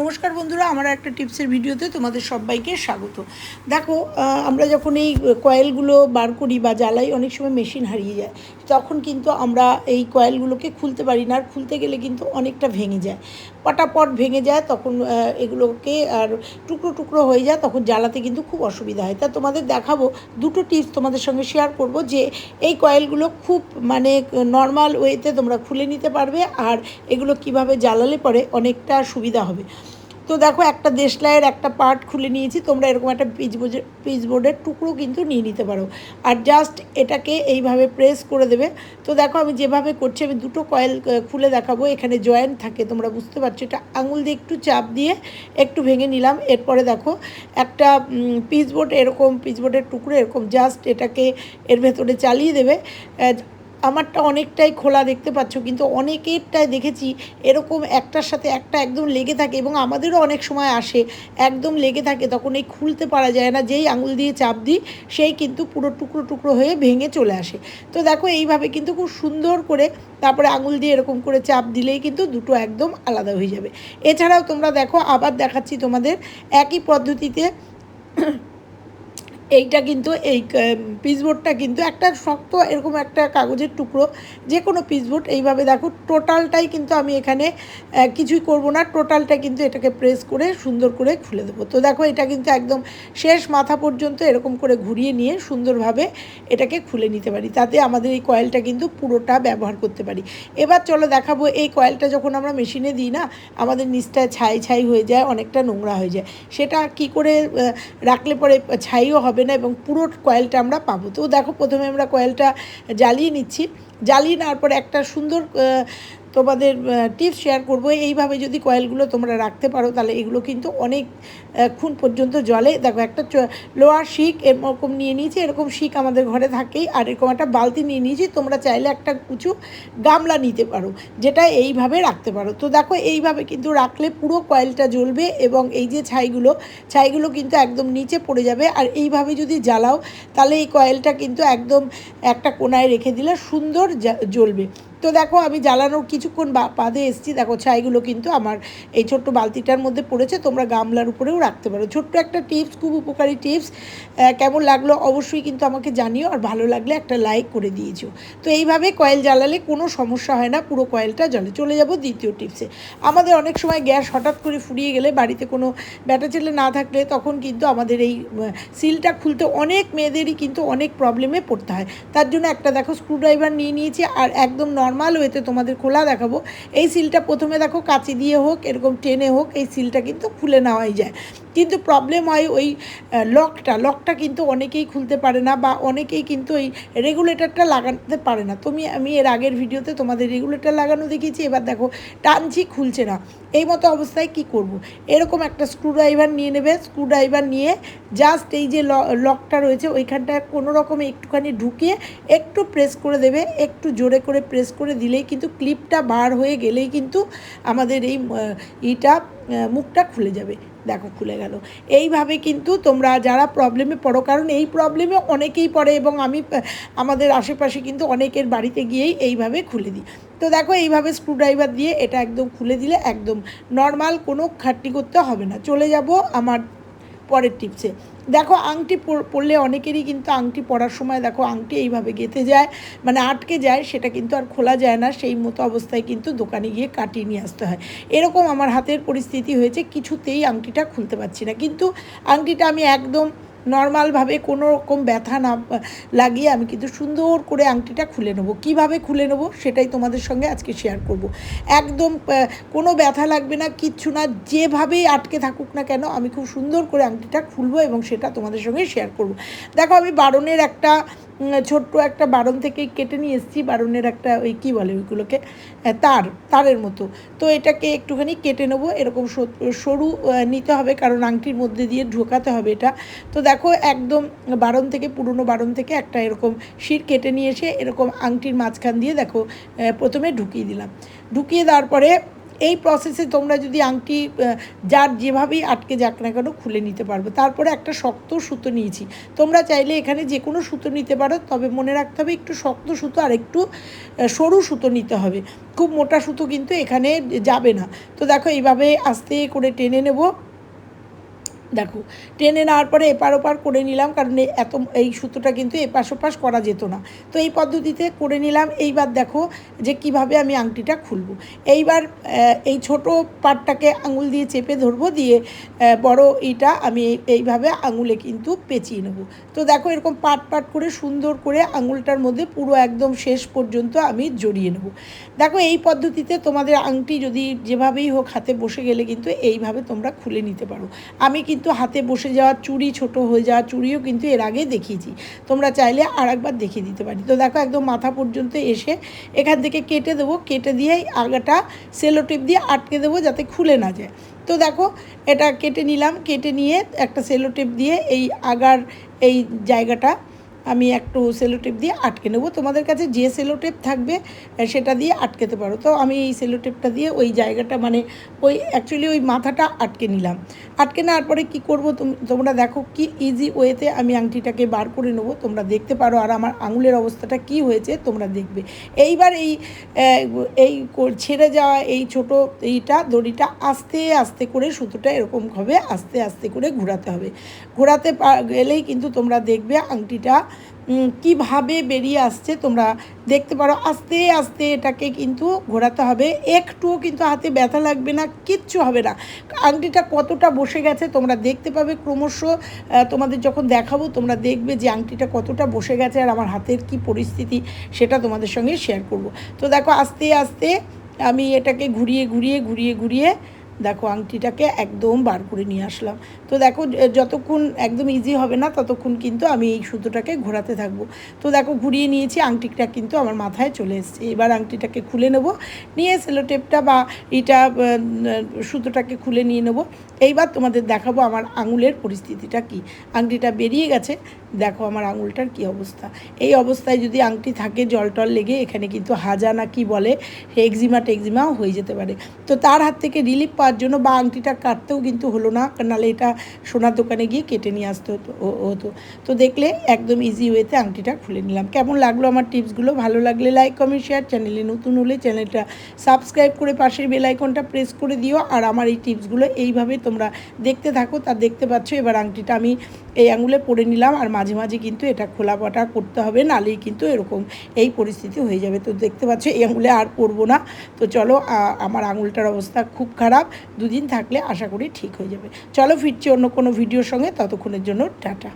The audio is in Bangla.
নমস্কার বন্ধুরা, আমার একটা টিপসের ভিডিওতে তোমাদের সবাইকে স্বাগত। দেখো আমরা যখন এই কয়েলগুলো বার করি বা জ্বালাই, অনেক সময় মেশিন হারিয়ে যায়। তখন কিন্তু আমরা এই কয়েলগুলোকে খুলতে পারি না, আর খুলতে গেলে কিন্তু অনেকটা ভেঙে যায়। পটাপট ভেঙে যায়, তখন এগুলোকে আর টুকরো টুকরো হয়ে যায়, তখন জ্বালাতে কিন্তু খুব অসুবিধা হয়। তা তোমাদের দেখাবো, দুটো টিপস তোমাদের সঙ্গে শেয়ার করব যে এই কয়েলগুলো খুব মানে নর্মাল ওয়েতে তোমরা খুলে নিতে পারবে আর এগুলো কীভাবে জ্বালালে পরে অনেকটা সুবিধা হবে। তো দেখো একটা দেশলাইয়ের একটা পার্ট খুলে নিয়েছি, তোমরা এরকম একটা পিচ পিচ বোর্ডের টুকরো কিন্তু নিয়ে নিতে পারো। আর জাস্ট এটাকে এইভাবে প্রেস করে দেবে। তো দেখো আমি যেভাবে করছি, আমি দুটো কয়েল খুলে দেখাবো। এখানে জয়েন্ট থাকে, তোমরা বুঝতে পারছ। এটা আঙুল দিয়ে একটু চাপ দিয়ে একটু ভেঙে নিলাম। এরপরে দেখো একটা পিচ বোর্ড এরকম, পিচ বোর্ডের টুকরো এরকম জাস্ট এটাকে এর ভেতরে চালিয়ে দেবে। আমারটা অনেকটাই খোলা দেখতে পাচ্ছ, কিন্তু অনেকেরটাই দেখেছি এরকম একটার সাথে একটা একদম লেগে থাকে এবং আমাদেরও অনেক সময় আসে একদম লেগে থাকে, তখন এই খুলতে পারা যায় না, যেই আঙুল দিয়ে চাপ দিই সেই কিন্তু পুরো টুকরো টুকরো হয়ে ভেঙে চলে আসে। তো দেখো এইভাবে কিন্তু খুব সুন্দর করে তারপরে আঙুল দিয়ে এরকম করে চাপ দিলেই কিন্তু দুটো একদম আলাদা হয়ে যাবে। এছাড়াও তোমরা দেখো, আবার দেখাচ্ছি তোমাদের একই পদ্ধতিতে এইটা কিন্তু এই পিসবোর্ডটা কিন্তু একটা শক্ত এরকম একটা কাগজের টুকরো যে কোনো পিসবোর্ড এইভাবে দেখো টোটালটাই কিন্তু আমি এখানে কিছুই করব না টোটালটা কিন্তু এটাকে প্রেস করে সুন্দর করে খুলে দেবো। তো দেখো, এটা কিন্তু একদম শেষ মাথা পর্যন্ত এরকম করে ঘুরিয়ে নিয়ে সুন্দরভাবে এটাকে খুলে নিতে পারি, তাতে আমাদের এই কয়েলটা কিন্তু পুরোটা ব্যবহার করতে পারি। এবার চলো দেখাবো, এই কয়েলটা যখন আমরা মেশিনে দিই না, আমাদের নিচটায় ছাই ছাই হয়ে যায়, অনেকটা নোংরা হয়ে যায়। সেটা কি করে রাখলে পরে ছাইও হবে না এবং পুরো কয়েলটা আমরা পাবো। তো দেখো প্রথমে আমরা কয়েলটা জ্বালিয়ে নিচ্ছি। জ্বালিয়ে নেওয়ার পর একটা সুন্দর তোমাদের টিপস শেয়ার করব। এইভাবে যদি কয়েলগুলো তোমরা রাখতে পারো, তাহলে এগুলো কিন্তু অনেক ক্ষণ পর্যন্ত জলে দেখো, একটা লোয়ার শিক এরকম নিয়ে নিয়েছি, এরকম শিক আমাদের ঘরে থাকেই, আর এরকম একটা বালতি নিয়ে নিয়েছি, তোমরা চাইলে একটা উঁচু গামলা নিতে পারো, যেটা এইভাবে রাখতে পারো। তো দেখো, এইভাবে কিন্তু রাখলে পুরো কয়েলটা জ্বলবে এবং এই যে ছাইগুলো ছাইগুলো কিন্তু একদম নিচে পড়ে যাবে। আর এইভাবে যদি জ্বালাও, তাহলে এই কয়েলটা কিন্তু একদম একটা কোনায় রেখে দিলে সুন্দর জ্বলবে। তো দেখো, আমি জ্বালানোর কিছুক্ষণ বা- বাদে এসেছি। দেখো, ছাইগুলো কিন্তু আমার এই ছোট্ট বালতিটার মধ্যে পড়েছে। তোমরা গামলার উপরেও রাখতে পারো। ছোট্ট একটা টিপস, খুব উপকারী টিপস। কেমন লাগল অবশ্যই কিন্তু আমাকে জানিও। আর ভালো লাগলে একটা লাইক করে দিয়েছ। তো এইভাবে কয়েল জ্বালালে কোনো সমস্যা হয় না। পুরো কয়েলটা জলে চলে যাব দ্বিতীয় টিপসে। আমাদের অনেক সময় গ্যাস হঠাৎ করে ফুরিয়ে গেলে বাড়িতে কোনো ব্যাটা ছেলে না থাকলে তখন কিন্তু আমাদের এই সিলটা খুলতে অনেক মেয়েদেরই কিন্তু অনেক প্রবলেমে পড়তে হয়। তার জন্য একটা দেখো স্ক্রুড্রাইভার নিয়ে নিয়েছি। আর একদম নর্মাল ওয়েতে তোমাদের খোলা দেখাবো। এই সিলটা প্রথমে দেখো কাঁচি দিয়ে হোক, এরকম টেনে হোক, এই সিলটা কিন্তু খুলে নেওয়াই যায়। কিন্তু প্রবলেম হয় ওই লকটা লকটা কিন্তু অনেকেই খুলতে পারে না বা অনেকেই কিন্তু এই রেগুলেটরটা লাগাতে পারে না। তুমি, আমি এর আগের ভিডিওতে তোমাদের রেগুলেটর লাগানো দেখিয়েছি, এবার দেখো টানছি, খুলছে না। এই মতো অবস্থায় কি করব। এরকম একটা স্ক্রুড্রাইভার নিয়ে নেবে স্ক্রুড্রাইভার নিয়ে জাস্ট এই যে লকটা রয়েছে, ওইখানটা কোনো রকমে একটুখানি ঢুকিয়ে একটু প্রেস করে দেবে, একটু জোরে করে প্রেস করে দিলেই কিন্তু ক্লিপটা বার হয়ে গেলেই কিন্তু আমাদের এই ইটা মুখটা খুলে যাবে। দেখো, খুলে গেল। এইভাবে কিন্তু তোমরা যারা প্রবলেমে পড়ো, কারণ এই প্রবলেমে অনেকেই পড়ে এবং আমি আমাদের আশেপাশে কিন্তু অনেকের বাড়িতে গিয়েই এইভাবে খুলে দিই। তো দেখো, এইভাবে স্ক্রুড্রাইভার দিয়ে এটা একদম খুলে দিলে একদম নর্মাল কোনো খাটনি করতে হবে না। চলে যাব আমার পরের টিপছে দেখো, আংটি পরলে অনেকেরই কিন্তু আংটি পরার সময় দেখো আংটি এইভাবে গেঁথে যায় মানে আটকে যায়, সেটা কিন্তু আর খোলা যায় না, সেই মতো অবস্থায় কিন্তু দোকানে গিয়ে কাটিয়ে নিয়ে আসতে হয়। এরকম আমার হাতের পরিস্থিতি হয়েছে, কিছুতেই আংটিটা খুলতে পারছি না। কিন্তু আংটিটা আমি একদম নর্মালভাবে কোনো রকম ব্যথা না, লাগিয়ে আমি কিন্তু সুন্দর করে আংটিটা খুলে নেব কীভাবে খুলে নেব সেটাই তোমাদের সঙ্গে আজকে শেয়ার করব। একদম কোনো ব্যথা লাগবে না, কিচ্ছু না, যেভাবেই আটকে থাকুক না কেন আমি খুব সুন্দর করে আংটিটা খুলবো এবং সেটা তোমাদের সঙ্গে শেয়ার করব। দেখো আমি বারণের একটা ছোট্ট একটা বারণ থেকে কেটে নিয়ে এসেছি। বারণের একটা ওই কী বলে ওইগুলোকে? তার, তারের মতো। তো এটাকে একটুখানি কেটে নেব। এরকম সরু নিতে হবে কারণ আংটির মধ্যে দিয়ে ঢোকাতে হবে এটা। তো দেখো, একদম বারণ থেকে, পুরনো বারণ থেকে একটা এরকম শির কেটে নিয়ে এসে এরকম আংটির মাঝখান দিয়ে দেখো প্রথমে ঢুকিয়ে দিলাম। ঢুকিয়ে দেওয়ার পরে এই প্রসেসে তোমরা যদি আংটি যার যেভাবেই আটকে যাক না কেন খুলে নিতে পারবে। তারপরে একটা শক্ত সুতো নিয়েছি। তোমরা চাইলে এখানে যে কোনো সুতো নিতে পারো, তবে মনে রাখতে হবে একটু শক্ত সুতো আর একটু সরু সুতো নিতে হবে। খুব মোটা সুতো কিন্তু এখানে যাবে না। তো দেখো এইভাবে আস্তে করে টেনে নেব। দেখো, টেনে নেওয়ার পরে এপার ওপার করে নিলাম, কারণ এত এই সুতোটা কিন্তু এপাশ ওপাশ করা যেত না। তো এই পদ্ধতিতে করে নিলাম, এইবার দেখো যে কীভাবে আমি আংটিটা খুলবো। এইবার এই ছোট পাটটাকে আঙুল দিয়ে চেপে ধরবো, দিয়ে বড় এইটা আমি এই- এইভাবে আঙুলে কিন্তু পেঁচিয়ে নেব। তো দেখো এরকম পাট পাট করে সুন্দর করে আঙুলটার মধ্যে পুরো একদম শেষ পর্যন্ত আমি জড়িয়ে নেব। দেখো এই পদ্ধতিতে তোমাদের আংটি যদি যেভাবেই হোক হাতে বসে গেলে কিন্তু এইভাবে তোমরা খুলে নিতে পারো। আমি কিন্তু হাতে বসে যাওয়া চুড়ি ছোট হয়ে যাওয়া চুড়িও কিন্তু এর আগে দেখিয়েছি। তোমরা চাইলে আর একবার দেখিয়ে দিতে পারি। তো দেখো একদম মাথা পর্যন্ত এসে এখান থেকে কেটে দেবো। কেটে দিয়ে আগাটা সেলো টেপ দিয়ে আটকে দেবো যাতে খুলে না যায়। তো দেখো এটা কেটে নিলাম। কেটে নিয়ে একটা সেলো টেপ দিয়ে এই আগার এই জায়গাটা আমি একটু সেলো টেপ দিয়ে আটকে নেব। তোমাদের কাছে যে সেলো টেপ থাকবে সেটা দিয়ে আটকেতে পারো। তো আমি এই সেলো টেপটা দিয়ে ওই জায়গাটা মানে ওই অ্যাকচুয়ালি ওই মাথাটা আটকে নিলাম। আটকে নেওয়ার পরে কী করব তোমরা দেখো কি ইজি ওয়েতে আমি আংটিটাকে বার করে নেব। তোমরা দেখতে পারো আর আমার আঙুলের অবস্থাটা কি হয়েছে, তোমরা দেখবে। এইবার এই এই ছেড়ে যাওয়া এই ছোট এইটা, দড়িটা আস্তে আস্তে করে সুতোটা এরকমভাবে আস্তে আস্তে করে ঘোরাতে হবে। ঘোরাতে গেলেই কিন্তু তোমরা দেখবে আংটিটা কীভাবে বেরিয়ে আসছে তোমরা দেখতে পারো। আস্তে আস্তে এটাকে কিন্তু ঘোরাতে হবে। একটুও কিন্তু হাতে ব্যথা লাগবে না, কিচ্ছু হবে না। আংটিটা কতটা বসে গেছে তোমরা দেখতে পাবে। ক্রমশ তোমাদের যখন দেখাবো, তোমরা দেখবে যে আংটিটা কতটা বসে গেছে আর আমার হাতের কি পরিস্থিতি সেটা তোমাদের সঙ্গে শেয়ার করব। তো দেখো, আস্তে আস্তে আমি এটাকে ঘুরিয়ে ঘুরিয়ে ঘুরিয়ে ঘুরিয়ে দেখো, আংটিটাকে একদম বার করে নিয়ে আসলাম। তো দেখো যতক্ষণ একদম ইজি হবে না, ততক্ষণ কিন্তু আমি এই সুতোটাকে ঘোরাতে থাকব। তো দেখো, ঘুরিয়ে নিয়েছি, আংটিটা কিন্তু আমার মাথায় চলে এসেছে। এবার আংটিটাকে খুলে নেব, নিয়ে সেলো টেপটা বা এটা সুতোটাকে খুলে নিয়ে নেব। এইবার তোমাদের দেখাবো আমার আঙুলের পরিস্থিতিটা কি। আংটিটা বেরিয়ে গেছে, দেখো আমার আঙুলটার কি অবস্থা। এই অবস্থায় যদি আংটি থাকে, জল টল লেগে, এখানে কিন্তু হাজা না কি বলে এক্সিমা টেক্সিমাও হয়ে যেতে পারে। তো তার হাত থেকে রিলিফ পাওয়ার জন্য বা আংটিটা কাটতেও কিন্তু হলো না নাহলে এটা সোনার দোকানে গিয়ে কেটে নিয়ে আসতে হতো হতো। তো দেখলে একদম ইজি ওয়েতে আংটিটা খুলে নিলাম। কেমন লাগল আমার টিপসগুলো ভালো লাগলে লাইক কমেন্ট শেয়ার চ্যানেলে নতুন হলে চ্যানেলটা সাবস্ক্রাইব করে পাশের বেলাইকনটা প্রেস করে দিও। আর আমার এই টিপসগুলো এইভাবে তোমরা দেখতে থাকো, তা দেখতে পাচ্ছ এবার আংটিটা আমি এই আঙুলে পরে নিলাম আর মাঝে মাঝে কিন্তু এটা খোলা পাটা করতে হবে, নালেই কিন্তু এরকম এই পরিস্থিতি হয়ে যাবে। তো দেখতে পাচ্ছ, এই আঙুলে আর পরবো না। তো চলো আমার আঙুলটার অবস্থা খুব খারাপ। দুদিন থাকলে আশা করি ঠিক হয়ে যাবে। চলো ফিরছি অন্য কোনো ভিডিওর সঙ্গে, ততক্ষণের জন্য টাটা।